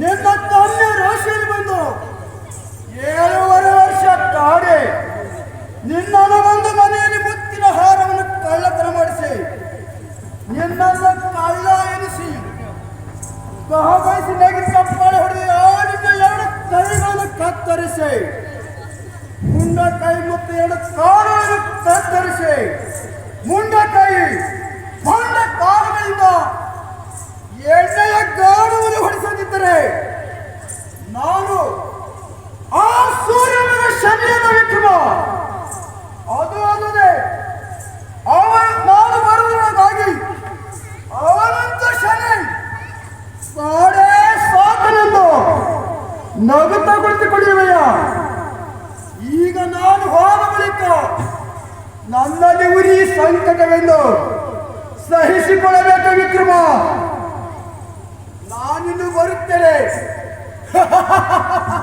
ನಿನ್ನ ತಂದೆ ರಾಶಿಯಲ್ಲಿ ಬಂದು ಏಳುವರೆ ವರ್ಷ ಕಾಡಿ ನಿನ್ನನ್ನು ಬಂದು ಮನೆಯಲ್ಲಿ ಮುತ್ತಿನ ಹಾರವನ್ನು ಕಳ್ಳತನ ಮಾಡಿಸಿ, ನಿನ್ನನ್ನು ಕಳ್ಳ ಎನಿಸಿ, ಬಹಬಯಸಿ ನಗಿ ಕಪ್ಪಾಳೆ ಹೊಡೆದು ನಿನ್ನ ಎರಡು ಕೈಗಳನ್ನು ಕತ್ತರಿಸಿ ಮುಂಡ ಕೈ ಮತ್ತು ಎರಡು ಕಾಲುಗಳನ್ನು ಕತ್ತರಿಸಿ ನಗುತ್ತಾ ಕುಳಿತುಕೊಂಡಿರುವೆಯ ಈಗ ನಾನು ಹೋದ ಬಳಿಕ ನನ್ನಲ್ಲಿ ಉರಿ ಸಂಕಟವೆಂದು ಸಹಿಸಿಕೊಳ್ಳಬೇಕು ವಿಕ್ರಮ. ನಾನಿನ್ನು ಬರುತ್ತೇನೆ.